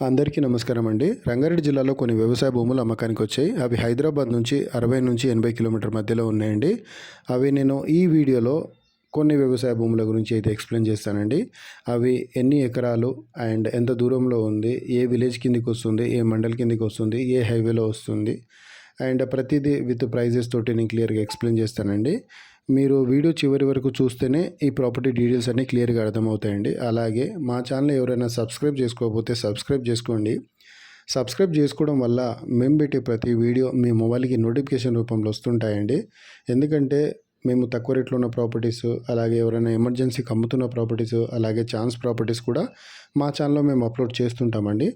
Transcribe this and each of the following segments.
అందరికీ నమస్కారం అండి. రంగారెడ్డి జిల్లాలో కొన్ని వ్యవసాయ భూములు అమ్మకానికి వచ్చాయి. అవి హైదరాబాద్ నుంచి అరవై నుంచి ఎనభై కిలోమీటర్ మధ్యలో ఉన్నాయండి. అవి నేను ఈ వీడియోలో కొన్ని వ్యవసాయ భూముల గురించి అయితే ఎక్స్ప్లెయిన్ చేస్తానండి. అవి ఎన్ని ఎకరాలు అండ్ ఎంత దూరంలో ఉంది? ఏ విలేజ్ కిందికి వస్తుంది? ఏ మండల్ కిందికి వస్తుంది? ఏ హైవేలో వస్తుంది? అండ్ ప్రతిదీ విత్ ప్రైజెస్ తోటి నేను క్లియర్గా ఎక్స్ప్లెయిన్ చేస్తానండి. మీరు వీడియో చివరి వరకు చూస్తేనే ఈ ప్రాపర్టీ డీటెయిల్స్ అన్నీ క్లియర్గా అర్థమవుతాయండి. అలాగే మా ఛానల్ ఎవరైనా సబ్స్క్రైబ్ చేసుకోకపోతే సబ్స్క్రైబ్ చేసుకోండి. సబ్స్క్రైబ్ చేసుకోవడం వల్ల మేము పెట్టే ప్రతి వీడియో మీ మొబైల్కి నోటిఫికేషన్ రూపంలో వస్తుంటాయండి. ఎందుకంటే మేము తక్కువ రేట్లో ఉన్న ప్రాపర్టీస్ అలాగే ఎవరైనా ఎమర్జెన్సీకి అమ్ముతున్న ప్రాపర్టీస్ అలాగే ఛాన్స్ ప్రాపర్టీస్ కూడా మా ఛానల్లో మేము అప్లోడ్ చేస్తుంటామండి.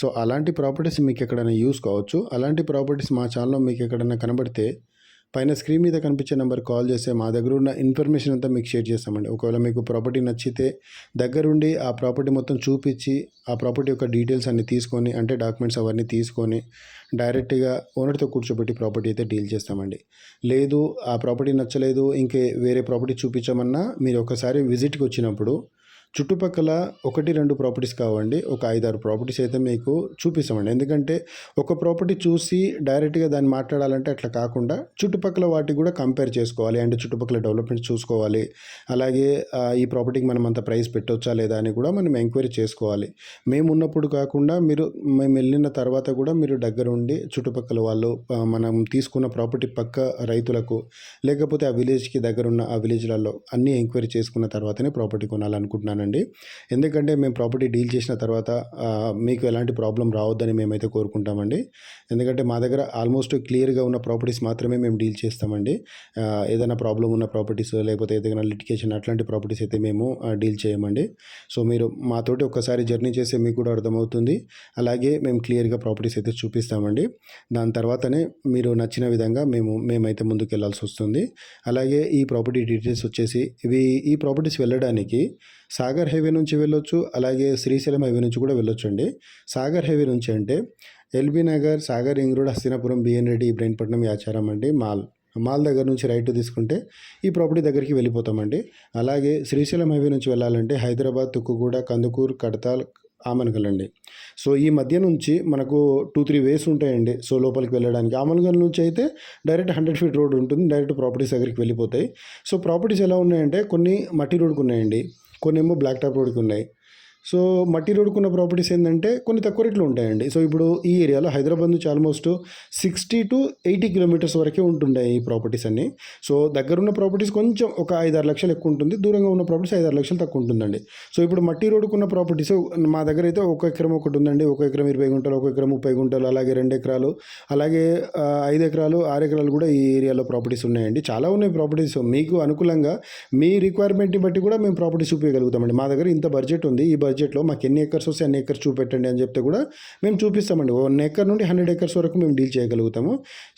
సో అలాంటి ప్రాపర్టీస్ మీకు ఎక్కడైనా యూస్ కావచ్చు. అలాంటి ప్రాపర్టీస్ మా ఛానల్లో మీకు ఎక్కడైనా కనబడితే పైన స్క్రీన్ మీద కనిపించే నెంబర్ కాల్ చేస్తే మా దగ్గర ఉన్న ఇన్ఫర్మేషన్ అంతా మీకు షేర్ చేస్తామండి. ఒకవేళ మీకు ప్రాపర్టీ నచ్చితే దగ్గరుండి ఆ ప్రాపర్టీ మొత్తం చూపించి ఆ ప్రాపర్టీ యొక్క డీటెయిల్స్ అన్ని తీసుకొని అంటే డాక్యుమెంట్స్ అవన్నీ తీసుకొని డైరెక్ట్గా ఓనర్తో కూర్చోబెట్టి ప్రాపర్టీ అయితే డీల్ చేస్తామండి. లేదు ఆ ప్రాపర్టీ నచ్చలేదు ఇంకే వేరే ప్రాపర్టీ చూపించమన్నా మీరు ఒకసారి విజిట్కి వచ్చినప్పుడు చుట్టుపక్కల ఒకటి రెండు ప్రాపర్టీస్ కావండి. ఒక ఐదారు ప్రాపర్టీస్ అయితే మీకు చూపిస్తామండి. ఎందుకంటే ఒక ప్రాపర్టీ చూసి డైరెక్ట్గా దాన్ని మాట్లాడాలంటే అట్లా కాకుండా చుట్టుపక్కల వాటికి కూడా కంపేర్ చేసుకోవాలి. అంటే చుట్టుపక్కల డెవలప్మెంట్ చూసుకోవాలి. అలాగే ఈ ప్రాపర్టీకి మనం అంత ప్రైస్ పెట్టొచ్చా లేదా అని కూడా మనం ఎంక్వైరీ చేసుకోవాలి. మేము ఉన్నప్పుడు కాకుండా మీరు మేము వెళ్ళిన తర్వాత కూడా మీరు దగ్గరుండి చుట్టుపక్కల వాళ్ళు మనం తీసుకున్న ప్రాపర్టీ పక్క రైతులకు లేకపోతే ఆ విలేజ్కి దగ్గరున్న ఆ విలేజ్లలో అన్నీ ఎంక్వైరీ చేసుకున్న తర్వాతనే ప్రాపర్టీ కొనాలనుకుంటున్నాను అండి ఎందుకంటే మేము ప్రాపర్టీ డీల్ చేసిన తర్వాత మీకు ఎలాంటి ప్రాబ్లం రావద్దని మేమైతే కోరుకుంటామండి. ఎందుకంటే మా దగ్గర ఆల్మోస్ట్ క్లియర్గా ఉన్న ప్రాపర్టీస్ మాత్రమే మేము డీల్ చేస్తామండి. ఏదైనా ప్రాబ్లం ఉన్న ప్రాపర్టీస్ లేకపోతే ఏదైనా లిటికేషన్ అట్లాంటి ప్రాపర్టీస్ అయితే మేము డీల్ చేయమండి. సో మీరు మాతోటి ఒకసారి జర్నీ చేస్తే మీకు కూడా అర్థమవుతుంది. అలాగే మేము క్లియర్గా ప్రాపర్టీస్ అయితే చూపిస్తామండి. దాని తర్వాతనే మీరు నచ్చిన విధంగా మేము మేమైతే ముందుకు వెళ్ళాల్సి వస్తుంది. అలాగే ఈ ప్రాపర్టీ డీటెయిల్స్ వచ్చేసి ఇవి ఈ ప్రాపర్టీస్ వెళ్ళడానికి సాగర్ హైవే నుంచి వెళ్ళొచ్చు అలాగే శ్రీశైలం హైవే నుంచి కూడా వెళ్ళొచ్చు అండి సాగర్ హైవే నుంచి అంటే L B Nagar Sagar ring road Hastinapuram B N Reddy Ibrahimpatnam Yacharam అండి మాల్. మాల్ దగ్గర నుంచి రైట్ తీసుకుంటే ఈ ప్రాపర్టీ దగ్గరికి వెళ్ళిపోతామండి. అలాగే శ్రీశైలం హైవే నుంచి వెళ్ళాలంటే హైదరాబాద్ తుక్కుగూడ కందుకూరు కడతాల్ ఆమనగల్ అండి. సో ఈ మధ్య నుంచి మనకు టూ త్రీ వేస్ ఉంటాయండి. సో లోపలికి వెళ్ళడానికి ఆమనగల్ నుంచి అయితే డైరెక్ట్ హండ్రెడ్ ఫీట్ రోడ్ ఉంటుంది. డైరెక్ట్ ప్రాపర్టీస్ దగ్గరికి వెళ్ళిపోతాయి. సో ప్రాపర్టీస్ ఎలా ఉన్నాయంటే కొన్ని మట్టి రోడ్కు ఉన్నాయండి. కొన్ని ఏమో బ్లాక్ టాప్ రోడ్కి ఉన్నాయి. సో మట్టి రోడ్కున్న ప్రాపర్టీస్ ఏంటంటే కొన్ని తక్కువ రేట్లు ఉంటాయండి. సో ఇప్పుడు ఈ ఏరియాలో హైదరాబాద్ నుంచి almost sixty to eighty kilometres వరకే ఉంటుండే ఈ ప్రాపర్టీస్ అన్ని. సో దగ్గరున్న ప్రాపర్టీస్ కొంచెం ఒక ఐదారు లక్షలు ఎక్కువ ఉంటుంది. దూరంగా ఉన్న ప్రాపర్టీస్ ఐదారు లక్షలు తక్కువ ఉంటుందండి. సో ఇప్పుడు మట్టి రోడ్డుకున్న ప్రాపర్టీస్ మా దగ్గర అయితే ఒక ఎకరం ఒకటి ఉందండి. ఒక ఎకరం ఇరవై గుంటలు ఒక ఎకరం ముప్పై గుంటలు అలాగే రెండు ఎకరాలు అలాగే ఐదు ఎకరాలు ఆరు ఎకరాలు కూడా ఈ ఏరియాలో ప్రాపర్టీస్ ఉన్నాయండి. చాలా ఉన్నాయి ప్రాపర్టీస్. మీకు అనుకూలంగా మీ రిక్వైర్మెంట్ని బట్టి కూడా మేము ప్రాపర్టీస్ చూపించగలుగుతామండి మా దగ్గర ఇంత బడ్జెట్ ఉంది. ఈ బడ్జెట్లో మాకు ఎన్ని ఏకర్స్ వస్తే అన్ని ఏకర్స్ చూపెట్టండి అని చెప్తే కూడా మేము చూపిస్తామండి. వన్ ఏకర్ నుండి హండ్రెడ్ ఏకర్స్ వరకు మేము డీల్ చేయగలుగుతాము.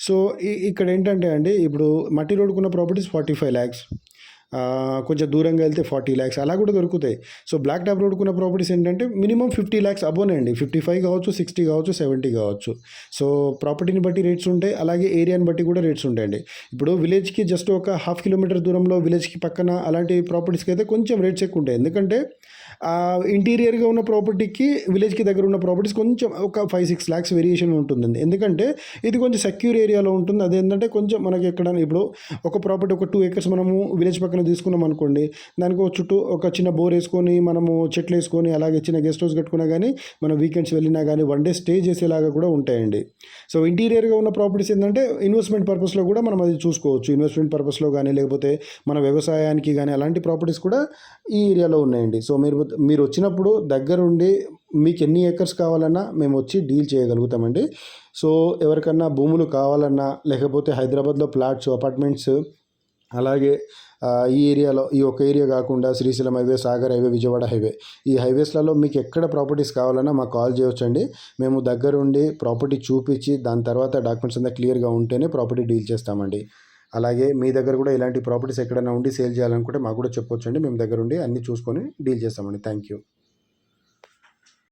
సో ఇక్కడ ఏంటంటే అండి ఇప్పుడు మట్టి రోడ్డుకున్న ప్రాపర్టీస్ ఫార్టీ ఫైవ్ ల్యాక్స్ కొంచెం దూరంగా వెళ్తే ఫార్టీ ల్యాక్స్ అలా కూడా దొరుకుతాయి. సో బ్లాక్ టాప్ రోడ్కున్న ప్రాపర్టీస్ ఏంటంటే మినిమం ఫిఫ్టీ ల్యాక్స్ అబోనే అండి. ఫిఫ్టీ ఫైవ్ కావచ్చు సిక్స్టీ కావచ్చు సెవెంటీ కావచ్చు. సో ప్రాపర్టీని బట్టి రేట్స్ ఉంటాయి అలాగే ఏరియాని బట్టి కూడా రేట్స్ ఉంటాయండి. ఇప్పుడు విలేజ్కి జస్ట్ ఒక హాఫ్ కిలోమీటర్ దూరంలో విలేజ్కి పక్కన అలాంటి ప్రాపర్టీస్కి అయితే కొంచెం రేట్స్ ఎక్కువ ఉంటాయి. ఎందుకంటే ఇంటీరియర్గా ఉన్న ప్రాపర్టీకి విలేజ్కి దగ్గర ఉన్న ప్రాపర్టీస్ కొంచెం ఒక ఫైవ్ సిక్స్ ల్యాక్స్ వేరియేషన్ ఉంటుందండి. ఎందుకంటే ఇది కొంచెం సెక్యూర్ ఏరియాలో ఉంటుంది. అదేంటంటే కొంచెం మనకి ఎక్కడ ఇప్పుడు ఒక ప్రాపర్టీ ఒక టూ ఏకర్స్ మనము విలేజ్ పక్కన తీసుకున్నాం అనుకోండి దానికి ఒక చుట్టూ ఒక చిన్న బోర్ వేసుకొని మనము చెట్లు వేసుకొని అలాగే చిన్న గెస్ట్ హౌస్ కట్టుకున్నా కానీ మనం వీకెండ్స్ వెళ్ళినా కానీ వన్ డే స్టే చేసేలాగా కూడా ఉంటాయండి. సో ఇంటీరియర్గా ఉన్న ప్రాపర్టీస్ ఏంటంటే ఇన్వెస్ట్మెంట్ పర్పస్లో కూడా మనం అది చూసుకోవచ్చు. ఇన్వెస్ట్మెంట్ పర్పస్లో కానీ లేకపోతే మన వ్యవసాయానికి కానీ అలాంటి ప్రాపర్టీస్ కూడా ఈ ఏరియాలో ఉన్నాయండి. సో మీరు మీరు వచ్చినప్పుడు దగ్గరుండి మీకు ఎన్ని ఏకర్స్ కావాలన్నా మేము వచ్చి డీల్ చేయగలుగుతామండి. సో ఎవరికన్నా భూములు కావాలన్నా లేకపోతే హైదరాబాద్లో ప్లాట్స్ అపార్ట్మెంట్స్ అలాగే ఈ ఏరియాలో ఈ ఒక ఏరియా కాకుండా Srisailam highway Sagar highway Vijayawada highway. ఈ హైవేస్లలో మీకు ఎక్కడ ప్రాపర్టీస్ కావాలన్నా మాకు కాల్ చేయవచ్చండి మేము దగ్గరుండి ప్రాపర్టీ చూపించి దాని తర్వాత డాక్యుమెంట్స్ అంతా క్లియర్గా ఉంటేనే ప్రాపర్టీ డీల్ చేస్తామండి. అలాగే మీ దగ్గర కూడా ఇలాంటి ప్రాపర్టీస్ ఎక్కడైనా ఉండి సేల్ చేయాలనుకుంటే మాకు కూడా చెప్పొచ్చండి. మేము దగ్గరుండి అన్ని అన్నీ చూసుకొని డీల్ చేస్తామండి. Thank you.